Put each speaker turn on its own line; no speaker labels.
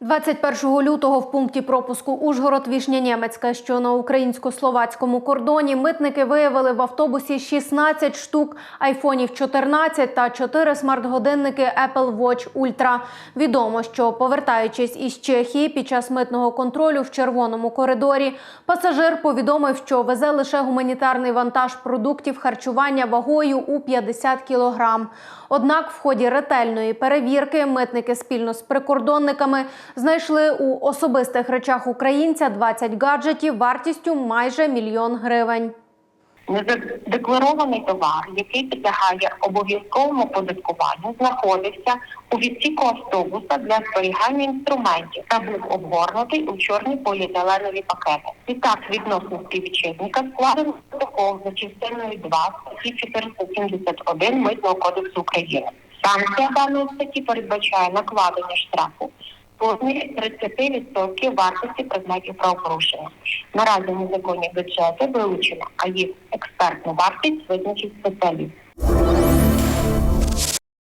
21 лютого в пункті пропуску Ужгород Вішня Нємецька, що на українсько-словацькому кордоні, митники виявили в автобусі 16 штук айфонів 14 та 4 смарт-годинники Apple Watch Ultra. Відомо, що повертаючись із Чехії під час митного контролю в червоному коридорі, пасажир повідомив, що везе лише гуманітарний вантаж продуктів харчування вагою у 50 кілограм. Однак, в ході ретельної перевірки митники спільно з прикордонниками знайшли у особистих речах українця 20 гаджетів вартістю майже мільйон гривень.
Незадекларований товар, який підлягає обов'язковому податкуванню, знаходився у відсіку автобуса для зберігання інструментів та був обгорнутий у чорні поліетиленові пакети. Відтак, відносно співвітчизника складено протокол за частиною 2 статті 471 Митного кодексу України. Санкція даної статті передбачає накладення штрафу розмірі 30% вартості предметів правопорушення. Наразі незаконні бюджети вилучено, а їх експертну вартість визначить спеціаліст.